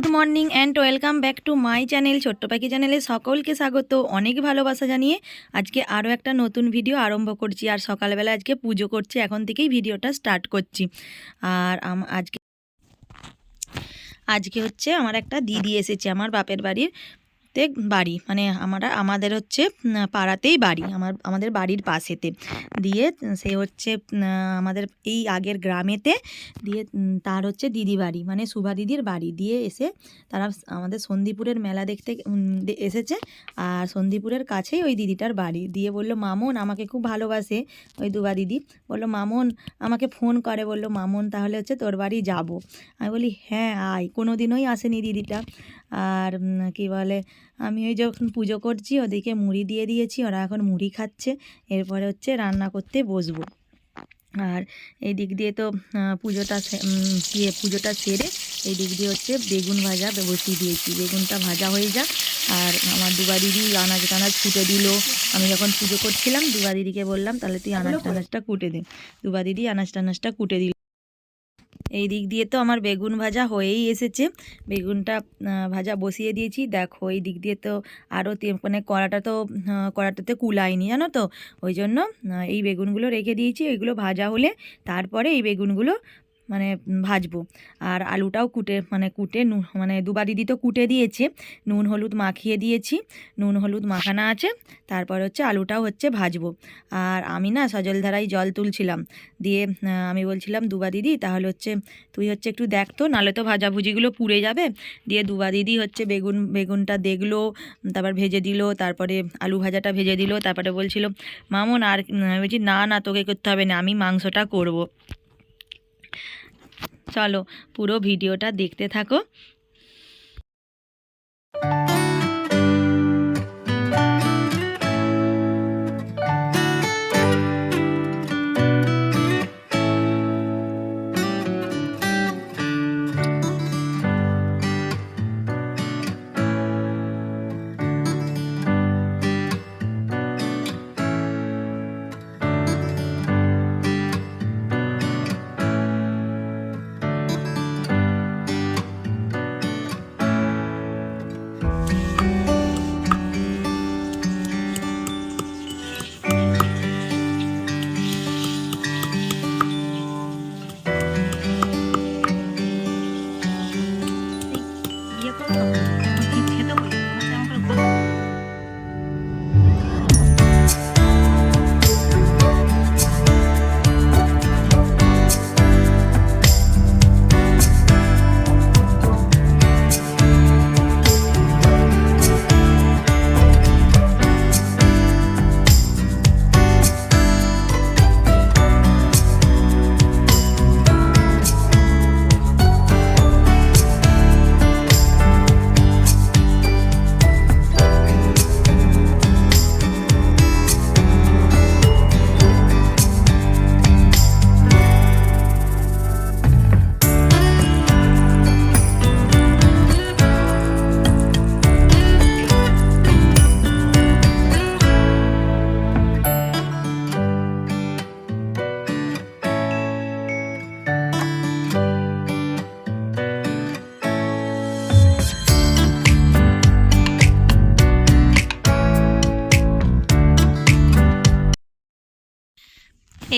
Good morning and welcome back to my channel ছোট্ট পাখি চ্যানেলে সকলকে স্বাগত, অনেক ভালোবাসা জানিয়ে আজকে আরও একটা নতুন ভিডিও আরম্ভ করছি আর সকালবেলা আজকে পুজো করছি, এখন থেকেই ভিডিওটা স্টার্ট করছি। আর আজকে আজকে হচ্ছে আমার একটা দিদি এসেছে, আমার বাপের বাড়ির। তে বাড়ি মানে আমরা, আমাদের হচ্ছে পাড়াতেই বাড়ি, আমার, আমাদের বাড়ির পাশেতে। দিয়ে সে হচ্ছে আমাদের এই আগের গ্রামেতে দিয়ে তার হচ্ছে দিদি বাড়ি মানে সুভা দিদির বাড়ি। দিয়ে এসে তারা আমাদের সন্দীপুরের মেলা দেখতে এসেছে। আর সন্দীপুরের কাছেই ওই দিদিটার বাড়ি। দিয়ে বলল, মামন, আমাকে খুব ভালোবাসে। ওই দুবা দিদি বলল, মামন, আমাকে ফোন করে। বলল, মামন, তাহলে হচ্ছে তোর বাড়ি যাব। আমি বলি হ্যাঁ আয়। কোনো দিনই আসেনি দিদিটা। আর কি বলে আমি ওই যখন পুজো করছি ওদিকে মুড়ি দিয়ে দিয়েছি ওরা এখন মুড়ি খাচ্ছে এরপরে হচ্ছে রান্না করতে বসবো। আর এই দিক দিয়ে তো পুজোটা ইয়ে পুজোটা সেরে এই দিক দিয়ে হচ্ছে বেগুন ভাজা বসিয়ে দিয়েছি। বেগুনটা ভাজা হয়ে যাক আর আমার দুবা দিদি আনাজ টানাজ কুটে দিল। আমি যখন পুজো করছিলাম দুবা দিদিকে বললাম তাহলে তুই আনাজ টানাজটা কুটে দে। দুবা দিদি আনাজ টানাজটা কুটে দিল। এই দিক দিয়ে তো আমার বেগুন ভাজা হয়েই এসেছে। বেগুনটা ভাজা বসিয়ে দিয়েছি। দেখো, এই দিক দিয়ে তো আরও মানে কড়াটা তো কড়াটাতে কুলায়নি, জানো তো? ওই জন্য এই বেগুনগুলো রেখে দিয়েছি। এগুলো ভাজা হলে তারপরে এই বেগুনগুলো মানে ভাজবো। আর আলুটাও কুটে মানে কুটে, নুন মানে দুবা দিদি তো কুটে দিয়েছে। নুন, হলুদ মাখিয়ে দিয়েছি। নুন, হলুদ মাখানো আছে। তারপর হচ্ছে আলুটাও হচ্ছে ভাজবো। আর আমি না সজলধারায় জল তুলছিলাম। দিয়ে আমি বলছিলাম, দুবা দিদি, তাহলে হচ্ছে তুই হচ্ছে একটু দেখ তো, নাহলে তো ভাজাভুজিগুলো পুড়ে যাবে। দিয়ে দুবা দিদি হচ্ছে বেগুন, বেগুনটা দেখল, তারপর ভেজে দিল, তারপরে আলু ভাজাটা ভেজে দিল, তারপরে বলছিল, মামন, আর বলছি, না না, তোকে করতে হবে না, আমি মাংসটা করব। চলো পুরো ভিডিওটা দেখতে থাকো।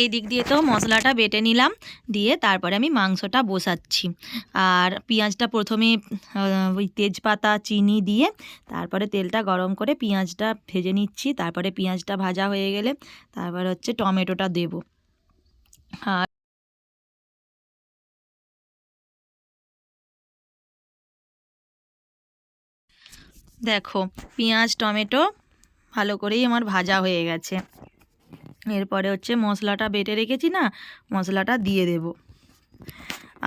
এই দিক দিয়ে তো মশলাটা বেটে নিলাম, দিয়ে তারপরে আমি মাংসটা বসাচ্ছি। আর পেঁয়াজটা প্রথমে ওই তেজপাতা, চিনি দিয়ে তারপরে তেলটা গরম করে পেঁয়াজটা ভেজে নিচ্ছি, তারপরে পেঁয়াজটা ভাজা হয়ে গেলে তারপর হচ্ছে টমেটোটা দেব। আর দেখো, পেঁয়াজ, টমেটো ভালো করেই আমার ভাজা হয়ে গেছে। এরপরে হচ্ছে মশলাটা বেটে রেখেছি না, মশলাটা দিয়ে দেব।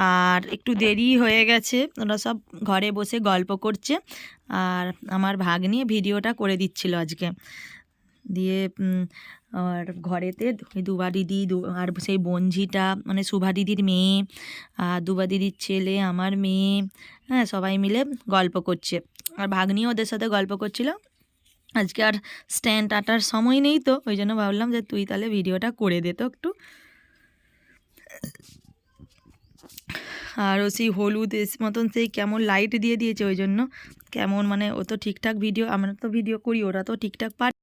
আর একটু দেরি হয়ে গেছে, ওরা সব ঘরে বসে গল্প করছে, আর আমার ভাগ্নি ভিডিওটা করে দিচ্ছিল আজকে। দিয়ে আর ঘরেতে দুবা দিদি আর সেই বঞ্ঝিটা মানে সুভা দিদির মেয়ে, আর দুবা দিদির ছেলে, আমার মেয়ে হ্যাঁ সবাই মিলে গল্প করছে। আর ভাগ্নিও ওদের সাথে গল্প করছিল আজকে আর স্ট্যান্ড আটার সময় নেই তো, ওই জন্য ভাবলাম যে তুই তাহলে ভিডিওটা করে দে তো একটু। আর ও সেই হলুদ মতন সেই কেমন লাইট দিয়ে দিয়েছে ওই জন্য। কেমন মানে ও তো ঠিকঠাক ভিডিও আমরা তো ভিডিও করি, ওরা তো ঠিকঠাক পারে।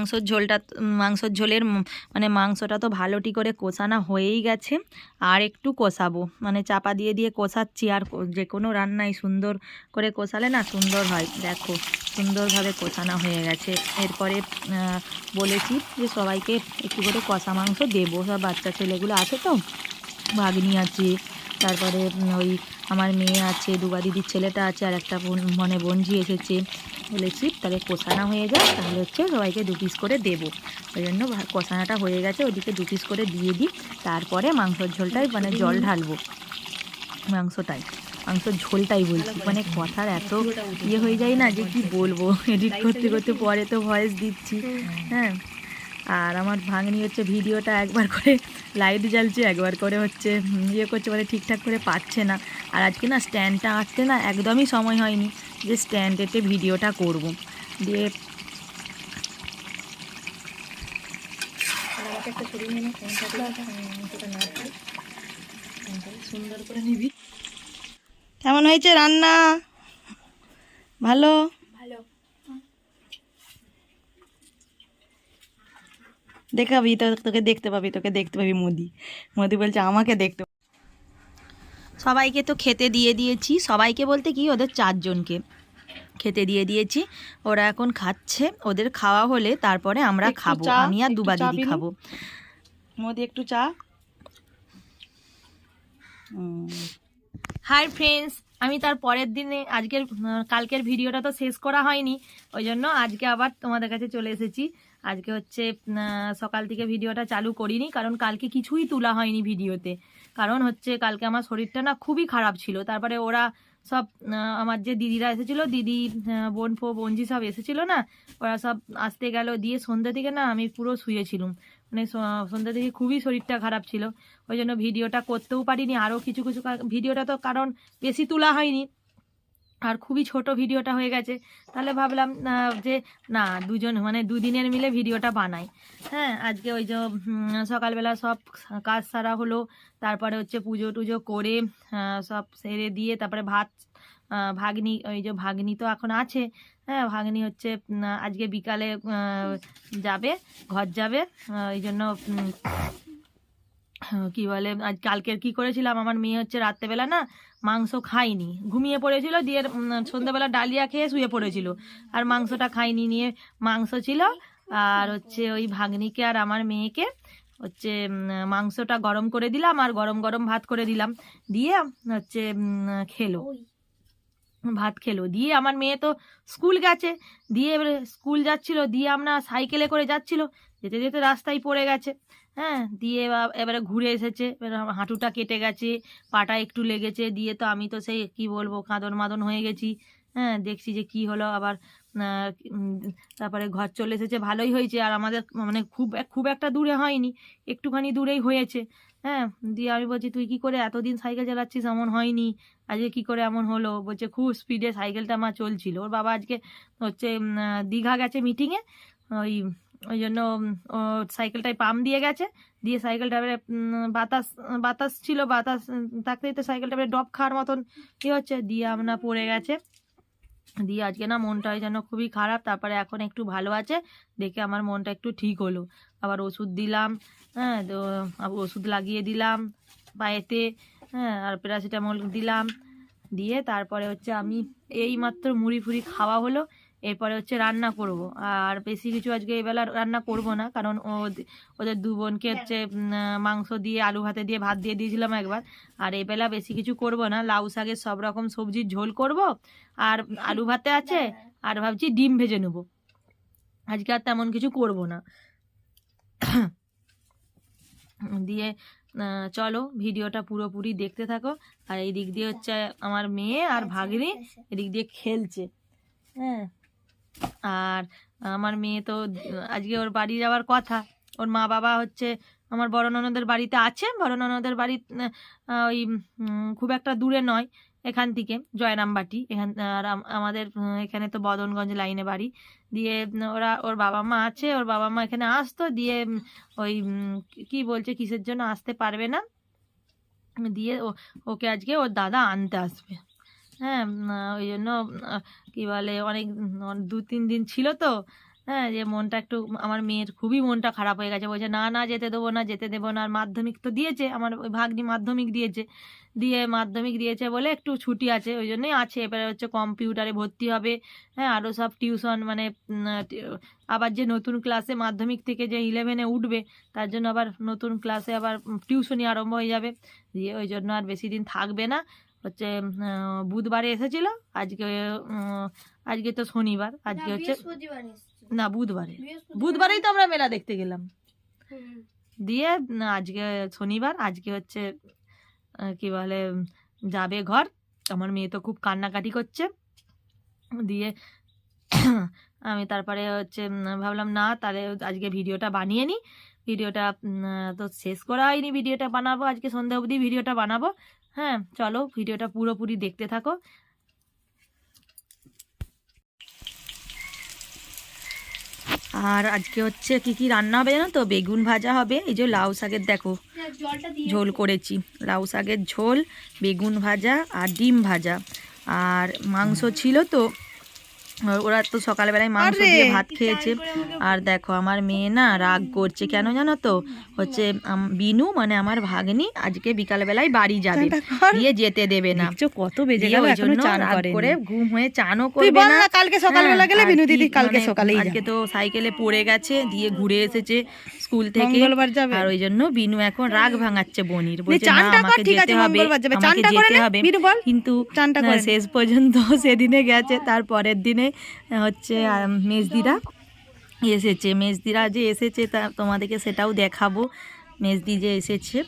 মাংসর ঝোলটা, মাংসর ঝোলের মানে মাংসটা তো ভালোটি করে কষানো হয়েই গেছে। আর একটু কষাবো। মানে চাপা দিয়ে দিয়ে কষাচ্ছি। আর যে কোনো রান্নায় সুন্দর করে কষালে না সুন্দর হয়। দেখো, সুন্দরভাবে কষানো হয়ে গেছে। এরপরে বলেছি যে সবাইকে একটু করে কষা মাংস দেবো। সব বাচ্চা ছেলেগুলো আছে তো? ভাগ্নি আছে। তারপরে ওই আমার মেয়ে আছে দুবা দিদির ছেলেটা আছে, আর একটা বোন মানে বোনঝি এসেছে। বলেছি, তাহলে কষানা হয়ে যায় তাহলে হচ্ছে সবাইকে দু পিস করে দেবো। ওই জন্য কষানাটা হয়ে গেছে, ওদিকে দু পিস করে দিয়ে দিই। তারপরে মাংসর ঝোলটাই মানে জল ঢালবো মাংসটাই, মাংসর ঝোলটাই বলছি। মানে কথার এত ইয়ে হয়ে যায় না যে কি বলব? এডিট করতে করতে পরে তো ভয়েস দিচ্ছি হ্যাঁ। আর আমার ভাঙনি হচ্ছে ভিডিওটা একবার করে লাইট জ্বালছে একবার করে হচ্ছে ইয়ে করছে মানে ঠিকঠাক করে পাচ্ছে না। আর আজকে না স্ট্যান্ডটা আঁটতে না একদমই সময় হয়নি যে স্ট্যান্ডেতে ভিডিওটা করব। দিয়ে সুন্দর করে নিবি। কেমন হয়েছে রান্না? ভালো? দেখাবি তো তোকে দেখতে পাবি তোকে দেখতে পাবি মোদি। মোদি বলছে আমাকে দেখতে সবাইকে তো খেতে দিয়ে দিয়েছি। সবাইকে বলতে কি ওদের চারজনকে খেতে দিয়ে দিয়েছি। ওরা এখন খাচ্ছে। ওদের খাওয়া হলে তারপরে আমরা খাব। আমি আর দুবা দিদি খাব। মোদি একটু চা। হাই ফ্রেন্ডস আমি তার পরের দিনে আজকের কালকের ভিডিওটা তো শেষ করা হয়নি। ওই জন্য আজকে আবার তোমাদের কাছে চলে এসেছি। আজকে হচ্ছে সকাল থেকে ভিডিওটা চালু করিনি, কারণ কালকে কিছুই তোলা হয়নি ভিডিওতে কারণ হচ্ছে, কালকে আমার শরীরটা না খুবই খারাপ ছিল। তারপরে ওরা সব আমার যে দিদিরা এসেছিল, দিদি বোন ফো বোনজি সব এসেছিল না, ওরা সব আসতে গেল, দিয়ে সন্ধ্যা থেকে না আমি পুরো শুয়েছিলাম। মানে সন্ধ্যা থেকে খুবই শরীরটা খারাপ ছিল। ওই জন্য ভিডিওটা করতেও পারিনি। আরও কিছু কিছু ভিডিওটা তো কারণ বেশি তোলা হয়নি। আর খুবই ছোট ভিডিওটা হয়ে গেছে। তাহলে ভাবলাম যে না, দুজন মানে দুদিনের মিলে ভিডিওটা বানাই। হ্যাঁ আজকে ওই যে সকালবেলা সব কাজ সারা হলো। তারপরে হচ্ছে পুজো টুজো করে সব সেরে দিয়ে তারপরে ভাত ভাগ্নি, ওই যে ভাগ্নি তো এখন আছে হ্যাঁ ভাগ্নি হচ্ছে আজকে বিকালে যাবে, ঘর যাবে ওই জন্য কি বলে, আজ কালকের কি করেছিলাম, আমার মেয়ে হচ্ছে রাত্রেবেলা না মাংস খায়নি, ঘুমিয়ে পড়েছিল, দিয়ে সন্ধ্যাবেলা ডালিয়া খেয়ে শুয়ে পড়েছিল, আর মাংসটা খায়নি, নিয়ে মাংস ছিল, আর হচ্ছে ওই ভাগ্নিকে আর আমার মেয়েকে হচ্ছে মাংসটা গরম করে দিলাম, আর গরম গরম ভাত করে দিলাম, দিয়ে হচ্ছে খেলো। ভাত খেলো। দিয়ে আমার মেয়ে তো স্কুল গেছে। দিয়ে এবারে স্কুল যাচ্ছিল, দিয়ে আমরা সাইকেলে করে যাচ্ছিল। যেতে যেতে রাস্তায় পড়ে গেছে। হ্যাঁ দিয়ে এবার- ঘুরে এসেছে। এবারে হাঁটুটা কেটে গেছে, পাটা একটু লেগেছে। দিয়ে তো আমি তো সেই, কি বলব, কাঁদন মাদন হয়ে গেছি। হ্যাঁ দেখছি যে কি হলো। আবার তারপরে ঘর চলে এসেছে। ভালোই হয়েছে। আর আমাদের মানে খুব খুব একটা দূরে হয়নি। একটুখানি দূরেই হয়েছে। হ্যাঁ দিয়ে আমি বলছি, তুই কি করে এতদিন সাইকেল চালাচ্ছিস? এমন হয়নি। আজকে কি করে এমন হলো? বলছে, খুব স্পিডে সাইকেলটা আমার চলছিল। ওর বাবা আজকে হচ্ছে দীঘা গেছে মিটিংয়ে ওই ওই জন্য ও সাইকেলটায় পাম্প দিয়ে গেছে। দিয়ে সাইকেলটা এবারে বাতাস বাতাস ছিল, বাতাস থাকতেই তো সাইকেলটা এবারে ডব খাওয়ার মতন কি হচ্ছে। দিয়ে আমরা পড়ে গেছে। দিয়ে আজকে না মনটা ওই জন্য খুবই খারাপ। তারপরে এখন একটু ভালো আছে। দেখে আমার মনটা একটু ঠিক হলো। আবার ওষুধ দিলাম হ্যাঁ তো ওষুধ লাগিয়ে দিলাম পায়েতে। হ্যাঁ আর প্যারাসিটামল দিলাম। দিয়ে তারপরে হচ্ছে আমি এই মাত্র মুড়ি ফুড়ি খাওয়া হলো এরপরে হচ্ছে রান্না করব। আর বেশি কিছু আজকে এবেলা রান্না করব না কারণ ও ওদের দু বোনকে হচ্ছে মাংস দিয়ে আলু ভাতে দিয়ে ভাত দিয়ে দিয়েছিলাম একবার। আর এবেলা বেশি কিছু করব না লাউ শাকের সব রকম সবজির ঝোল করব। আর আলু ভাতে আছে আর ভাবছি ডিম ভেজে নেব। আজকে আর তেমন কিছু করব না। দিয়ে চলো ভিডিওটা পুরোপুরি দেখতে থাকো। আর এই দিক দিয়ে হচ্ছে আমার মেয়ে আর ভাগিনি এদিক দিয়ে খেলছে। হ্যাঁ। আর আমার মেয়ে তো আজকে ওর বাড়ি যাওয়ার কথা। ওর মা বাবা হচ্ছে আমার বড় ননদের বাড়িতে আছে। বড় ননদের বাড়ি ওই খুব একটা দূরে নয়। এখান থেকে, জয়রামবাটি, এখান, আর আমাদের এখানে তো বদনগঞ্জ লাইনে বাড়ি। দিয়ে ওরা, ওর বাবা মা আছে, ওর বাবা মা এখানে আসতো, দিয়ে ওই কি- বলছে, কিসের জন্য আসতে পারবে না? দিয়ে ওকে আজকে ওর দাদা আনতে আসবে। হ্যাঁ ওই জন্য কী বলে, অনেক দু তিন দিন ছিল তো হ্যাঁ যে মনটা একটু আমার মেয়ের খুবই মনটা খারাপ হয়ে গেছে। বলছে না না যেতে দেবো না যেতে দেবো না। আর মাধ্যমিক তো দিয়েছে আমার ওই ভাগ্নি মাধ্যমিক দিয়েছে। দিয়ে মাধ্যমিক দিয়েছে বলে একটু ছুটি আছে ওই জন্যই আছে। এবারে হচ্ছে কম্পিউটারে ভর্তি হবে। হ্যাঁ আরও সব টিউশন মানে আবার যে নতুন ক্লাসে মাধ্যমিক থেকে যে ইলেভেনে উঠবে তার জন্য আবার নতুন ক্লাসে আবার টিউশনই আরম্ভ হয়ে যাবে। দিয়ে ওই জন্য আর বেশি দিন থাকবে না। হচ্ছে বুধবারে এসেছিল আজকে আজকে তো শনিবার আজকে হচ্ছে না বুধবারে। বুধবারেই তো আমরা মেলা দেখতে গেলাম। দিয়ে আজকে শনিবার আজকে হচ্ছে কি বলে যাবে ঘর। আমার মেয়ে তো খুব কান্নাকাটি করছে। দিয়ে আমি তারপরে হচ্ছে ভাবলাম না তাহলে আজকে ভিডিওটা বানিয়ে নিই ভিডিওটা তো শেষ করা হয়নি ভিডিওটা বানাবো। আজকে সন্ধ্যা অবধি ভিডিওটা বানাবো। হ্যাঁ চলো ভিডিওটা পুরোপুরি দেখতে থাকো। আর আজকে হচ্ছে কি কি রান্না হবে জানো তো? বেগুন ভাজা হবে এই যে লাউ শাকের দেখো। ঝোল করেছি। লাউ শাকের ঝোল বেগুন ভাজা আর ডিম ভাজা। আর মাংস ছিল তো ওরা তো সকালবেলায় মাংস দিয়ে ভাত খেয়েছে। আর দেখো আমার মেয়ে না রাগ করছে। কেন জানো তো? হচ্ছে বিনু মানে আমার ভাগ্নি আজকে বিকালবেলায় বাড়ি যাবে। দিয়ে যেতে দেবে না। কত বেজে গেল এখনও চান করে ঘুম হয়ে চানও করবে না। কালকে সকালবেলা হ্যাঁ, গেলে বিনু দিদি কালকে মানে সকালেই আজকে তো সাইকেলে পড়ে গেছে দিয়ে ঘুরে এসেছে স্কুল থেকে। মঙ্গলবার যাবে। আর ওই জন্য বিনু এখন রাগ ভাঙাচ্ছে বনির। বলছে না কর আমাকে ঠিক যেতে আছে হবে মঙ্গলবার যাবে। আমাকে যেতে হবে। বিনু বল। কিন্তু শেষ পর্যন্ত সেদিনে গেছে তার পরের দিনে হচ্ছে মেজদিরা এসেছে। মেজদিরা যে এসেছে তা তোমাদেরকে সেটাও দেখাবো। মেজদি যে এসেছে।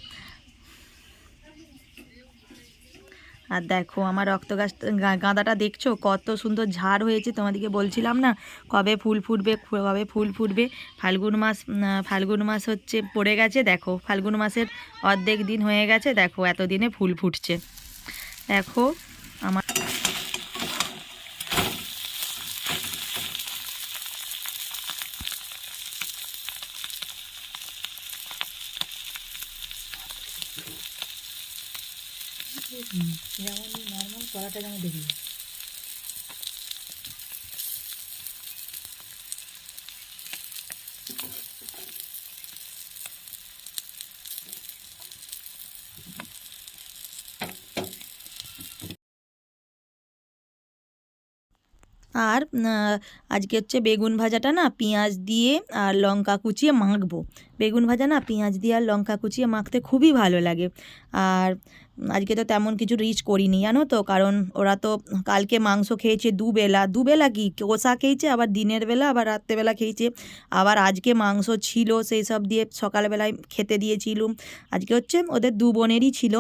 আর দেখো, আমার রক্ত গাছ গাঁদাটা দেখছ? কত সুন্দর ঝাড় হয়েছে তোমাদেরকে বলছিলাম না? কবে ফুল ফুটবে কবে ফুল ফুটবে? ফাল্গুন মাস ফাল্গুন মাস হচ্ছে, পড়ে গেছে। দেখো, ফাল্গুন মাসের অর্ধেক দিন হয়ে গেছে। দেখো, এতদিনে ফুল ফুটছে। দেখো আমার নর্মাল কড়াটা যেন দেখি আর আজকে হচ্ছে বেগুন ভাজাটা না পেঁয়াজ দিয়ে আর লঙ্কা কুচিয়ে মাখবো। বেগুন ভাজা না পেঁয়াজ দিয়ে আর লঙ্কা কুচিয়ে মাখতে খুবই ভালো লাগে। আর, আজকে তো তেমন কিছু রিচ করিনি, জানো তো? কারণ ওরা তো কালকে মাংস খেয়েছে দুবেলা। দুবেলা কি? কষা খেয়েছে, আবার দিনের বেলা, আবার রাত্রেবেলা খেয়েছে। আবার আজকে মাংস ছিল, সেই সব দিয়ে সকালবেলায় খেতে দিয়েছিলুম। আজকে হচ্ছে ওদের দু বোনেরই ছিল।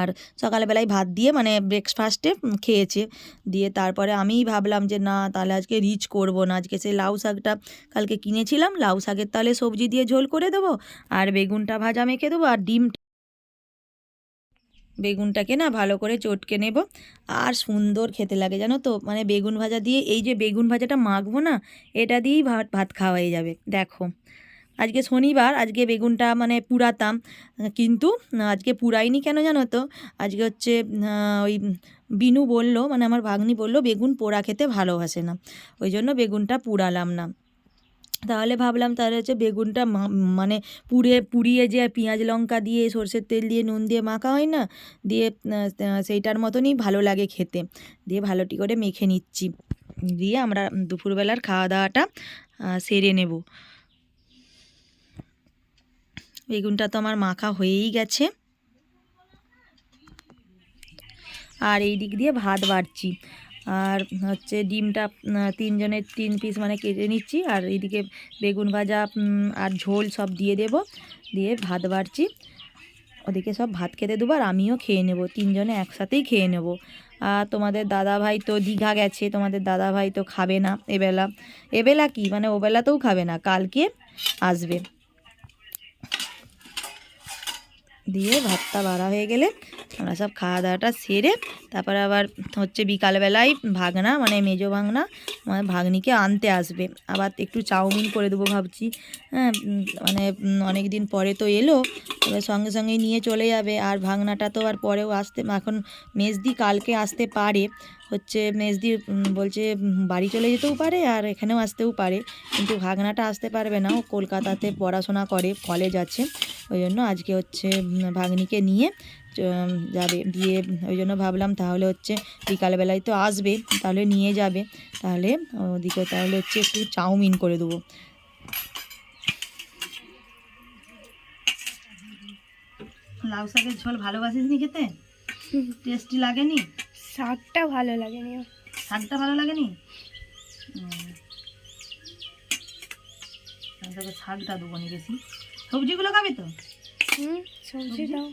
আর সকালবেলায় ভাত দিয়ে মানে ব্রেকফাস্টে খেয়েছে। দিয়ে তারপরে আমিই ভাবলাম যে, না, তাহলে আজকে রিচ করব না। আজকে সেই লাউ শাকটা কালকে কিনেছিলাম। লাউ শাকের তাহলে সবজি দিয়ে ঝোল করে দেবো আর বেগুনটা ভাজা মেখে দেবো আর ডিম বেগুনটাকে না ভালো করে চটকে নেব। আর সুন্দর খেতে লাগে, জানো তো? মানে বেগুন ভাজা দিয়ে এই যে বেগুন ভাজাটা মাখবো না, এটা দিয়েই ভাত ভাত খাওয়াই যাবে। দেখো। আজকে শনিবার, আজকে বেগুনটা মানে পুরাতাম। কিন্তু, আজকে পুরাইনি কেন জানো তো? আজকে হচ্ছে ওই বিনু বলল মানে আমার ভাগ্নি বলল, বেগুন পোড়া খেতে ভালোবাসে না। ওই জন্য বেগুনটা পুড়ালাম না। তাহলে ভাবলাম তাহলে হচ্ছে বেগুনটা মানে পুড়ে, পুড়িয়ে যে পেঁয়াজ লঙ্কা দিয়ে, সর্ষের তেল দিয়ে, নুন দিয়ে মাখা হয় না? দিয়ে সেইটার মতনই ভালো লাগে খেতে। দিয়ে ভালোটি করে মেখে নিচ্ছি। দিয়ে আমরা দুপুরবেলার খাওয়া দাওয়াটা সেরে নেব। বেগুনটা তো আমার মাখা হয়েই গেছে। আর এই দিক দিয়ে ভাত বাড়ছি। আর হচ্ছে ডিমটা তিনজনের তিন পিস মানে কেটে নিচ্ছি। আর এইদিকে বেগুন ভাজা আর ঝোল সব দিয়ে দেব। দিয়ে ভাত বাড়ছি। ওদিকে সব ভাত খেতে দেবো আর আমিও খেয়ে নেব। তিনজনে একসাথেই খেয়ে নেব। আর তোমাদের দাদা ভাই তো দীঘা গেছে, তোমাদের দাদা ভাই তো খাবে না। এবেলা এবেলা কি? মানে ওবেলাতেও খাবে না, কালকে আসবে। দিয়ে ভাতটা বাড়া হয়ে গেলে আমরা সব খাওয়া দাওয়াটা সেরে তারপরে আবার হচ্ছে বিকালবেলায় ভাগনা মানে মেজো ভাগনা মানে ভাগ্নিকে আনতে আসবে। আবার একটু চাউমিন করে দেবো ভাবছি। হ্যাঁ মানে অনেক দিন পরে তো এলো, এবার সঙ্গে সঙ্গে নিয়ে চলে যাবে। আর ভাগনাটা তো আর পরেও আসতে, এখন মেজদি কালকে আসতে পারে। হচ্ছে মেজদি বলছে বাড়ি চলে যেতেও পারে আর এখানেও আসতেও পারে। কিন্তু ভাগনাটা আসতে পারবে না। ও কলকাতাতে পড়াশোনা করে কলেজ আছে। ওই জন্য আজকে হচ্ছে ভাগ্নিকে নিয়ে যাবে। দিয়ে ওই জন্য ভাবলাম তাহলে হচ্ছে বিকালবেলায় তো আসবে তাহলে নিয়ে যাবে। তাহলে ওদিকে তাহলে হচ্ছে একটু চাউমিন করে দেবো। লাউ শাকের ঝোল ভালোবাসিস নি খেতে? টেস্টি লাগেনি? শাকটা ভালো লাগেনি। শাকটা ভালো লাগেনি? শাকটা দেবো নি বেশি। সবজিগুলো খাবি তো? হুম সবজি? দাও।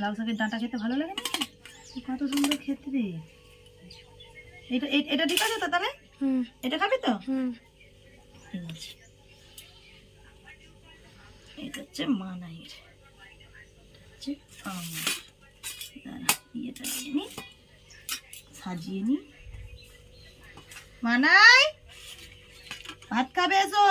লাউ শাকের ডাঁটা খেতে ভালো লাগে না? কত সুন্দর খেতে রে। এটা এটা ঠিক আছে তো তাহলে? এটা খাবি তো? ঠিক আছে। এটা হচ্ছে মানাইয়ের। হচ্ছে ইয়েটা নিয়ে নি সাজিয়ে নি। মানাই ভাত খাবে এসো?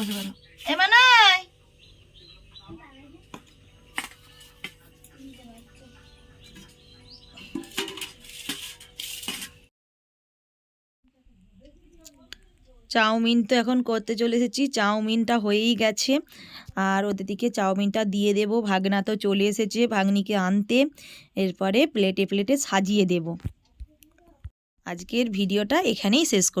বসে পড়ো এ মানাই। চাউমিন তো এখন করতে চলে এসেছি। চাউমিনটা হয়েই গেছে। আর ওদের দিকে চাউমিনটা দিয়ে দেব। ভাগনা তো চলে এসেছে ভাগ্নিকে আনতে। এরপরে প্লেটে প্লেটে সাজিয়ে দেব। আজকের ভিডিওটা এখানেই শেষ করি